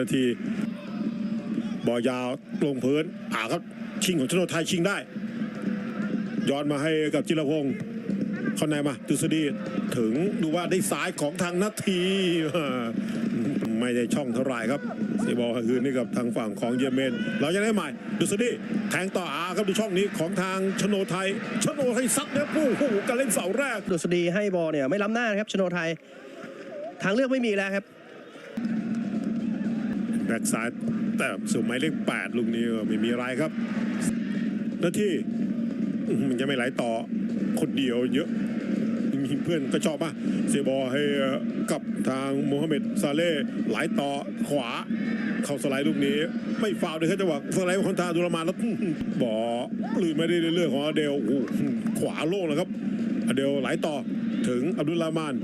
นาทีบอลยาวลงพื้นอ่าครับชิงของชโนไทยชิงได้ ย้อนมาให้กับจิรพงศ์เข้าในมาตุสดีถึงดูว่าได้ซ้ายของทางนาที ไม่ได้ช่องเท่าไรครับเสีบอลคืนนี่กับทางฝั่งของเยเมน เราจะได้ใหม่ดุสดีแทงต่ออาครับดูช่องนี้ของทางชโนไทย ชโนไทยซัดเนี่ยโอ้โหการเล่นเสาแรกดุษฎีให้บอลเนี่ยไม่ล้ำหน้านะครับชโนไทย ทางเลือกไม่มีแล้วครับ แบ็กซ้ายแต่สูงหมายเลขแปดลูกนี้ไม่มีอะไรครับนาทีอื้อหือมันจะไม่ไหลต่อคนเดียวเยอะมีเพื่อนก็ชอบป่ะเสียบอให้กับทางโมฮัมเหม็ดซาเล่ไหลต่อขวา เข้าสไลด์ลูกนี้ ไม่ฟาวเลยครับจังหวะสไลด์ของทางดุลามานแล้วอื้อหือบอลลืมไม่ได้เรื่องของอเดลขวาโล่งแล้วครับอเดลไหลต่อถึงอับดุลลามาน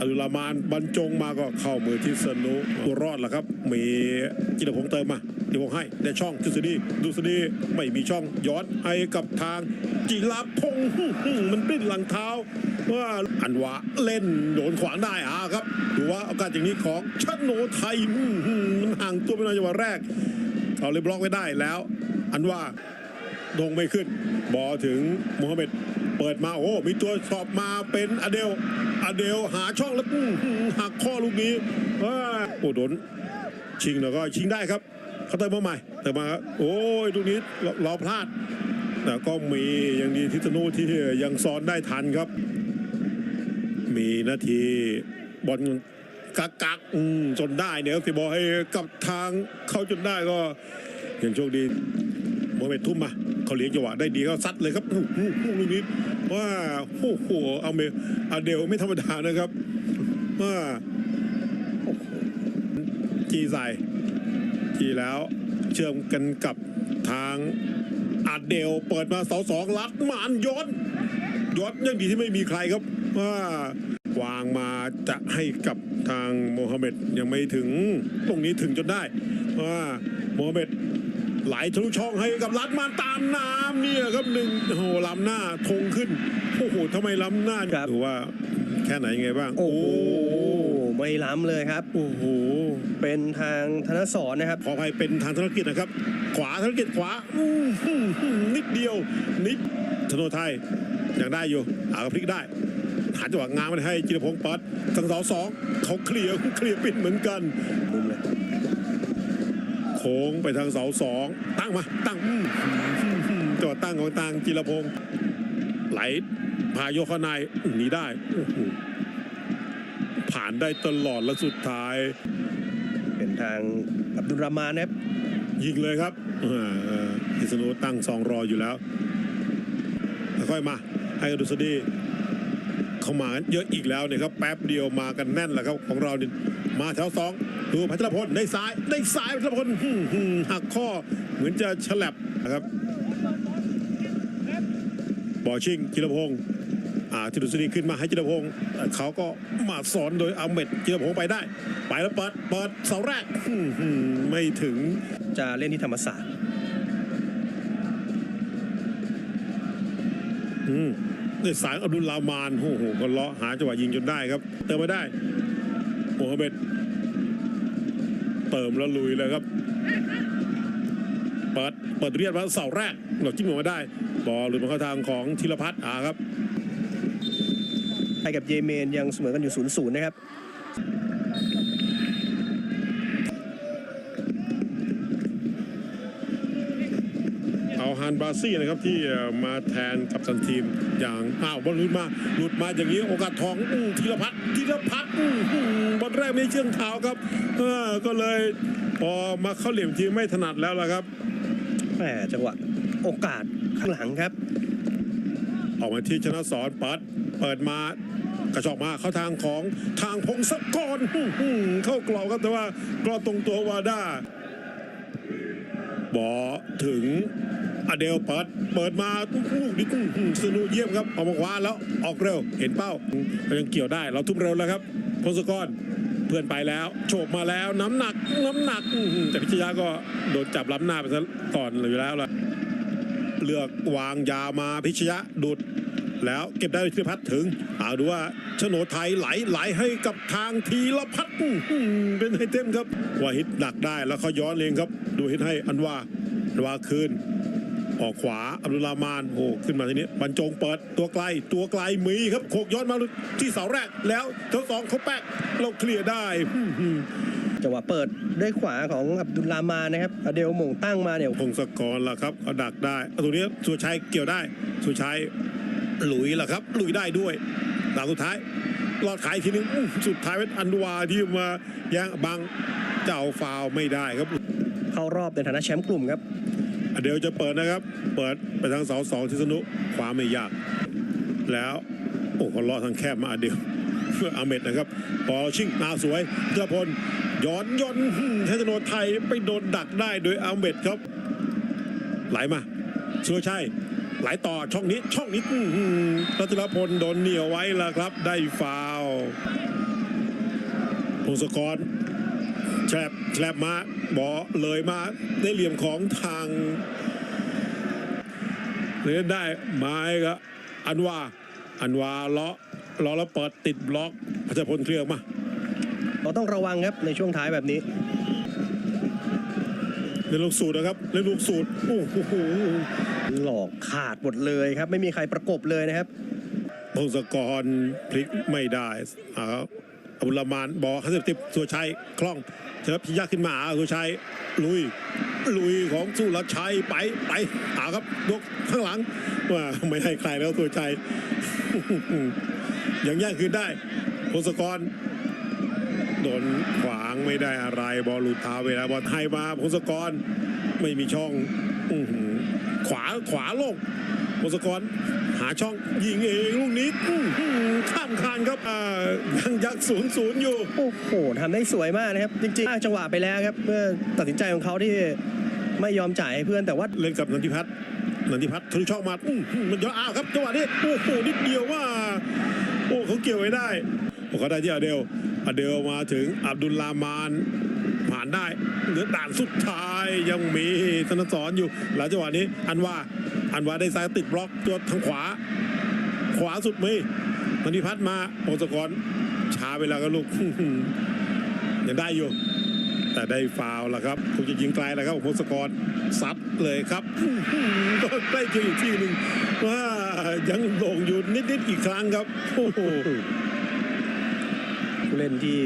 อัลลามานบรรจงมาก็เข้ามือที่สนุตัวรอดแล้วครับ มีจิรพงษ์เติมมาจิรพงษ์ให้ได้ช่องดุษฎีดุษฎีไม่มีช่องย้อนให้กับทางจิรพงษ์มันปิ้นหลังเท้าว่าอันวะเล่นโดนขวางได้อ่าครับดูว่าโอกาสอย่างนี้ของชโนไทยมันห่างตัวไปหน่อยจังหวะแรกเอาเลยบล็อกไว้ได้แล้ว อันว่า ลงไม่ขึ้น บอถึงโมฮัมเหม็ดเปิดมาโอ้มีตัวสอบมาเป็นอเดลอเดลหาช่องแล้วหักข้อลูกนี้โอ้โดนชิงแล้วก็ชิงได้ครับเขาเติมมาใหม่เติมมาโอ้ยลูกนี้เราพลาดแต่ก็มียังดีทิศนุที่ยังซ้อนได้ทันครับ มีนาทีบอลกักกักจนได้เนี่ยครับที่บอลให้กับทางเข้าจนได้ก็ยังโชคดีโมเมนทุ่มมา เขาเลี้ยงจังหวะได้ดีก็ซัดเลยครับอู้หูหูลูกนี้ว่าโอ้โหเอาเมอาเดลไม่ธรรมดานะครับว่าโอ้โหจีใส่จีแล้วเชื่อมกันกับทางอาเดลเปิดมาเสาสองลัดหมานย้อนย้อนยังดีที่ไม่มีใครครับว่าวางมาจะให้กับทางโมฮัมเหม็ดยังไม่ถึงตรงนี้ถึงจนได้ว่าโมฮัมเหม็ด ไหลทะลุช่องให้กับลัดมานตามน้ำเนี่ยครับหนึ่งโอ้โหล้ำหน้าธงขึ้นโอ้โหทำไมล้ำหน้าครับ ถือว่าแค่ไหนยังไงบ้างโอ้โหไม่ล้ำเลยครับ โอ้โหเป็นทางธนสรนะครับ ขออภัยเป็นทางธุรกิจนะครับ ขวาธุรกิจขวาอื้อหือหือนิดเดียว นิดธโนไทยยังได้อยู่อากระพลิกได้ หาจังหวะงามมันให้จิรพงศ์ปัดทางเสาสองเขาเคลียร์เคลียร์ปิดเหมือนกันมุมเลยโค้งไปทางเสาสองตั้งมา ตั้งอื้อหือจังหวะตั้งของทางจิรพงศ์ไหลพายกเข้าในอื้อหนีได้โอ้โหผ่านได้ตลอดและสุดท้าย เป็นทางอับดุลรามานนะครับยิงเลยครับอ่าเอ่ออิสนุตั้งซองรออยู่แล้ว ค่อยๆมา ให้กับดุษฎีเข้ามาเยอะอีกแล้วเนี่ยครับแป๊บเดียวมากันแน่นแหละครับของเราเนี่ย มาแถวสองดูพัชรพลได้ซ้ายได้ซ้ายพัชรพลหืมหืมหักข้อเหมือนจะฉลับนะครับบอชิงจิรพงศ์อ่าจิรุษฎีขึ้นมาให้จิรพงศ์แต่เขาก็มาสอนโดยอาเมดจิรพงศ์ไปได้ ไปแล้วเปิดเปิดเสาแรกหืมหืมไม่ถึงจะเล่นที่ธรรมศาสตร์อืมได้สายอับดุลลามานโอ้โหก็เลาะหาจังหวะยิงจนได้ครับ เติมไม่ได้ โมฮัมเหม็ดเติมแล้วลุยเลยครับเปิดเปิดเรียนมาเสาแรกเราจิ้มออกมาได้ บอลหลุดมาเข้าทางของธีรพัฒน์อ่าครับไทยกับเยเมนยังเสมอกันอยู่0ูนย์นะครับ เอาฮันบาซี่นะครับที่เอ่อมาแทนกับสันทีมอย่างอ้าวบอลหลุดมาหลุดมาอย่างนี้โอกาสทองอู้ธีรพัฒน์ธีรพัฒน์อื้ อหือบอลแรกไม่เชื่องเท้าครับเออก็เลยพอมาเข้าเหลี่ยมทีมไม่ถนัดแล้วล่ะครับแหมจังหวะโอกาสข้างหลังครับ ออกมาที่ชนะสอนปัดเปิดมากระชอกมาเข้าทางของทางพงศกรอื้อหือเข้ากรอบครับแต่ว่ากรอบตรงตัววาด้าบอถึงอเดลเปิดเปิดมาลูกนี้อื้อหือสนุกเยี่ยมครับออกมาคว้าแล้วออกเร็วเห็นเป้าก็ยังเกี่ยวได้เราทุ่มเร็วแล้วครับพงศกร เพื่อนไปแล้ว โฉบมาแล้วน้ำหนักน้ำหนักแต่พิชยาก็โดนจับล้ำหน้าไปซะก่อนอยู่แล้วล่ะเลือกวางยามาพิชยะดูดแล้วเก็บได้ธีรพัฒน์ถึงเอาดูว่าโฉนดไทยไหลไหลให้กับทางทีละพัฒน์อื้อหือเป็นไฮเทมครับว่าฮิตดักได้แล้วเขาย้อนเลงครับ ดูฮิตให้อันว่าอันว่าคืน ออกขวาอับดุลรามานโอ้ขึ้นมาทีนี้บรรจงเปิดตัวไกลตัวไกลมีครับโขกย้อนมาที่เสาแรกแล้วเท้าสองเขาแป๊กเราเคลียร์ได้อื้อหือจังหวะเปิดด้วยขวาของอับดุลลามานะครับอเดลหม่งตั้งมาเนี่ยพงศกรล่ะครับเอาดักได้เอาตรงนี้สุชัยเกี่ยวได้สุชัยหลุยล่ะครับหลุยได้ด้วยหลังสุดท้ายรอดขายอีกทีนึงอื้อสุดท้ายเป็นอันวาที่มาแย่งบังเจ้าฟาวล์ไม่ได้ครับ เข้ารอบในฐานะแชมป์กลุ่มครับ เดี๋ยวจะเปิดนะครับ เปิดไปทางเสาสองทิศนุขวาไม่ยาก แล้วโอ้เขาลอดทางแคบมาเดียวเพื่ออาเมดนะครับปอชิงนาสวยเจ้าพลย้อนย้อนเทชโนไทยไปโดนดักได้โดยอาเมดครับ ไหลมาสุรชัยไหลต่อช่องนี้ช่องนี้รัตนพลโดนเหนียวไว้แล้วครับ ได้ฟาวพงศกร แฉลบแฉลบมาบอเลยมาได้เหลี่ยมของทางเล่นได้ไม้ก็อันว่าอันว่าเลาะเลาะแล้วเปิดติดบล็อกพัชพลเคลียร์ออกมาเราต้องระวังครับในช่วงท้ายแบบนี้เล่นลูกสูตรนะครับเล่นลูกสูตรโอ้โหหลอกขาดหมดเลยครับ ไม่มีใครประกบเลยนะครับพงศกรพลิกไม่ได้อ่า อุลามานบอกฮัสเซติบสุรชัยคล่องเชิญพิยาขึ้นมาสุรชัยลุยลุยของสุรชัยไปไปอาครับยกข้างหลังว่าไม่ให้ใครแล้วสุรชัยยังแย่งคืนได้พงศกรโดนขวางไม่ได้อะไรบอลหลุดเท้าเวลาบอลให้มาพงศกรไม่มีช่องอขวาขวาโลง พงศกรหาช่องยิงเองลูกนี้อื้อหือข้ามคานครับอ่ายังยักศูนย์ศูนย์อยู่ โอ้โหทำได้สวยมากนะครับ จริงๆจังหวะไปแล้วครับเมื่อตัดสินใจของเขาที่ไม่ยอมจ่ายให้เพื่อนแต่ว่าเล่นกับนันทิพัฒน์นันทิพัฒน์ทะลุช่องมาอื้อหือมันย้อนอ้าวครับจังหวะนี้โอ้โหนิดเดียวว่า โอ้เขาเกี่ยวไว้ได้โอ้เขาได้ที่อเดลอเดลมาถึงอับดุลลามานผ่านได้เหลือด่านสุดท้ายยังมีธนสรอยู่หลังจังหวะนี้อันว่า อันวาได้ซ้ายติดบล็อกตัวทางขวา ขวาสุดมีนันทิพัฒน์มาโอสกรช้าเวลาก็ลูกยังได้อยู่ แต่ได้ฟาวล์แล้วครับคงจะยิงไกลแล้วครับพงศกรซัดเลยครับก็ได้เจออีกที่หนึ่งว่ายังโด่งอยู่นิดๆอีกครั้งครับโอ้โหผู้เล่นที่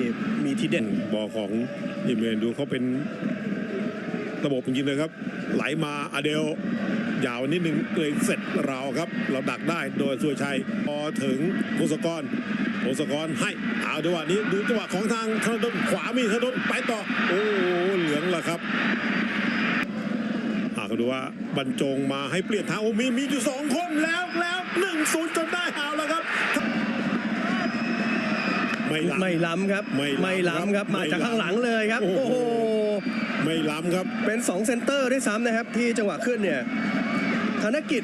มีทีเด่นบอของยิมเมนดูเขาเป็นระบบจริงๆเลยครับ ไหลมาอเดล ยาวนิดนึงเลยเสร็จเราครับ เราดักได้โดยสุรชัยพอถึงพงศกรพงศกรให้เอาจังหวะนี้ดูจังหวะของทางธนดลขวามีธนดลไปต่อ โอ้โหเหลืองแล้วครับอ่าก็ดูว่าบรรจงมาให้เปลี่ยนทางโอ้มีมีอยู่สองคนแล้วแล้วหนึ่งศูนย์จนได้เอาแล้วครับไม่ล้ำไม่ล้ำครับไม่ล้ำล้ำครับครับมาจากไม่ล้ำข้างหลังเลยครับ โอ้โอ้โหโหไม่ล้ำครับ เป็น 2 เซนเตอร์ด้วยซ้ำนะครับ ที่จังหวะขึ้นเนี่ย ธนกิจ